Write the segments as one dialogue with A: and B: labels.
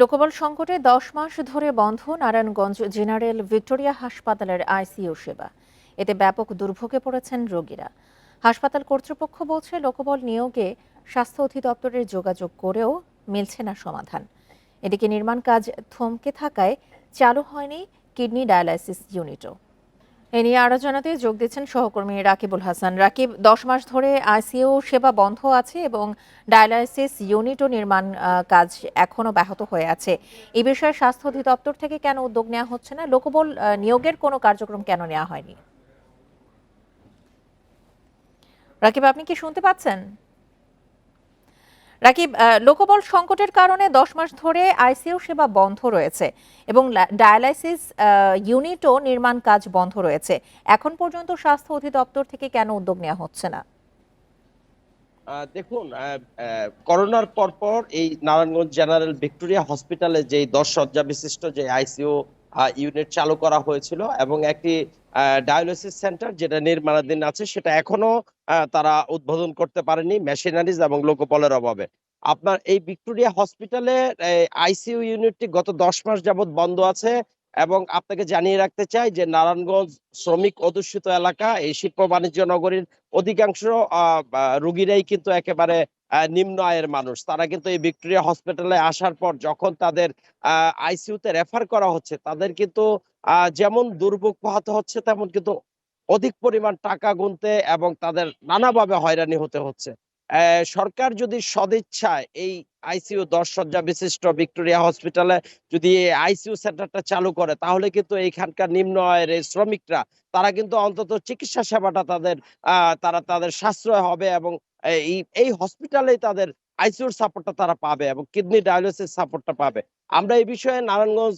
A: লোকবল সংকটে দশ মাস ধরে বন্ধ নারায়ণগঞ্জ জেনারেল ভিক্টোরিয়া হাসপাতালের আইসিইউ সেবা। এতে ব্যাপক দুর্ভোগে পড়েছেন রোগীরা। হাসপাতাল কর্তৃপক্ষ বলছে, লোকবল নিয়োগে স্বাস্থ্য অধিদপ্তরের যোগাযোগ করেও মিলছে না সমাধান। এদিকে নির্মাণ কাজ থমকে থাকায় চালু হয়নি কিডনি ডায়ালাইসিস ইউনিটও। এ নিয়ে আরও জানাতে যোগ দিচ্ছেন সহকর্মী রাকিবুল হাসান। রাকিব, দশ মাস ধরে আইসিইউ সেবা বন্ধ আছে এবং ডায়ালাইসিস ইউনিটও নির্মাণ কাজ এখনও ব্যাহত হয়ে আছে। এই বিষয়ে স্বাস্থ্য অধিদপ্তর থেকে কেন উদ্যোগ নেওয়া হচ্ছে না? লোকবল নিয়োগের কোনো কার্যক্রম কেন নেওয়া হয়নি? রাকিব, আপনি কি শুনতে পাচ্ছেন? রাকিব লোকবল সংকটের কারণে দশ মাস ধরে আইসিইউ সেবা বন্ধ রয়েছে এবং ডায়ালাইসিস ইউনিটও নির্মাণ কাজ বন্ধ রয়েছে। এখন পর্যন্ত স্বাস্থ্য অধিদপ্তর থেকে কেন উদ্যোগ নেওয়া হচ্ছে না?
B: দেখুন করোনার পরপর এই নারায়ণগঞ্জ জেনারেল ভিক্টোরিয়া হসপিটালে যে দশ শয্যা বিশিষ্ট যে আইসিইউ ইউনিট চালু করা হয়েছিল এবং একটি ডায়ালিসিস সেন্টার যেটা নির্মাণাধীন আছে, সেটা এখনও তারা উদ্বোধন করতে পারেনি মেশিনারিজ এবং লোকবলের অভাবে। আপনার এই ভিক্টোরিয়া হসপিটালে আইসিইউ ইউনিটটি গত দশ মাস যাবত বন্ধ আছে এবং আপনাকে জানিয়ে রাখতে চাই যে নারায়ণগঞ্জ শ্রমিক অধ্যুষিত এলাকা, এই শিল্প বাণিজ্য নগরীর অধিকাংশ বা কিন্তু একেবারে নিম্ন আয়ের মানুষ। তারা কিন্তু এই ভিক্টোরিয়া হসপিটালে আসার পর যখন তাদের আইসিইউতে রেফার করা হচ্ছে, তাদের কিন্তু যেমন দুর্ভোগ পোহাতে হচ্ছে, তেমন কিন্তু অধিক পরিমাণ টাকা গুনতে এবং তাদের নানাভাবে হয়রানি হতে হচ্ছে। সরকার যদি সদিচ্ছায় এই আইসিইউ দশ শয্যা বিশিষ্ট ভিক্টোরিয়া হসপিটালে যদি আইসিইউ সেন্টারটা চালু করে, তাহলে কিন্তু এইখানকার নিম্ন আয়ের শ্রমিকরা, তারা কিন্তু অন্তত চিকিৎসা সেবাটা তাদের তারা তাদের সাশ্রয় হবে এবং এই এই হসপিটালেই তাদের আইসিইউর সাপোর্টটা তারা পাবে এবং কিডনি ডায়ালিসিস সাপোর্টটা পাবে। আমরা এই বিষয়ে নারায়ণগঞ্জ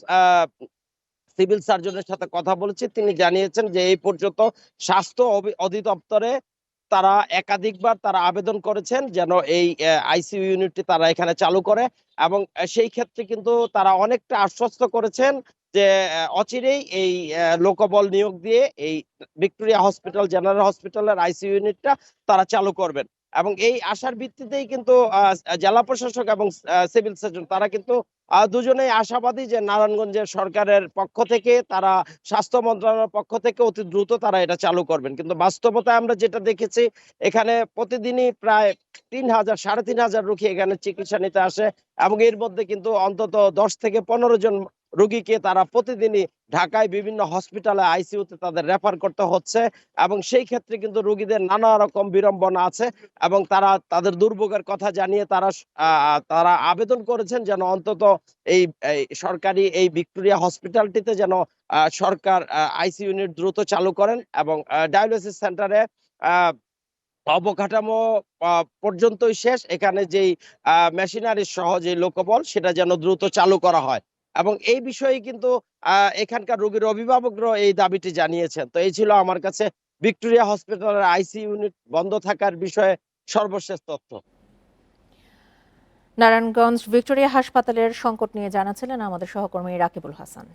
B: সিভিল সার্জনের সাথে কথা বলেছি। তিনি জানিয়েছেন যে এই পর্যন্ত স্বাস্থ্য অধিদপ্তরে তারা একাধিকবার তারা আবেদন করেছেন যেন এই আইসিইউ ইউনিটটি তারা এখানে চালু করে এবং সেই ক্ষেত্রে কিন্তু তারা অনেকটা আশ্বস্ত করেছেন যে অচিরেই এই লোকবল নিয়োগ দিয়ে এই ভিক্টোরিয়া হসপিটাল, জেনারেল হসপিটালের আইসিইউ ইউনিটটা তারা চালু করবেন। এবং এই আশার ভিত্তিতেই কিন্তু জেলা প্রশাসক এবং সিভিল সার্জন তারা কিন্তু আহ, দুজনেই আশাবাদী যে নারায়ণগঞ্জের সরকারের পক্ষ থেকে তারা স্বাস্থ্য মন্ত্রণালয়ের পক্ষ থেকে অতি দ্রুত তারা এটা চালু করবেন। কিন্তু বাস্তবতায় আমরা যেটা দেখেছি এখানে প্রতিদিনই প্রায় তিন হাজার সাড়ে তিন হাজার রোগী এখানে চিকিৎসা নিতে আসে এবং এর মধ্যে কিন্তু অন্তত দশ থেকে পনেরো জন রোগীকে তারা প্রতিদিনই ঢাকায় বিভিন্ন হসপিটালে আইসিইউতে তাদের রেফার করতে হচ্ছে এবং সেই ক্ষেত্রে কিন্তু রোগীদের নানা রকম বিড়ম্বনা আছে এবং তারা তাদের দুর্ভোগের কথা জানিয়ে তারা তারা আবেদন করেছেন যেন অন্তত এই সরকারি এই ভিক্টোরিয়া হসপিটালটিতে যেন সরকার আইসি ইউনিট দ্রুত চালু করেন এবং ডায়ালিসিস সেন্টারে অবকাঠামো পর্যন্তই শেষ। এখানে যেই মেশিনারি সহ যে লোকবল সেটা যেন দ্রুত চালু করা হয়। এবং এই বিষয়ে কিন্তু এখানকার রোগীর অভিভাবকরাও এই দাবিটি জানিয়েছেন। তো এই ছিল আমার কাছে ভিক্টোরিয়া হসপিটালের আইসি ইউনিট বন্ধ থাকার বিষয়ে সর্বশেষ তথ্য।
A: নারায়ণগঞ্জ ভিক্টোরিয়া হাসপাতালের সংকট নিয়ে জানাচ্ছিলেন আমাদের সহকর্মী রাকিবুল হাসান।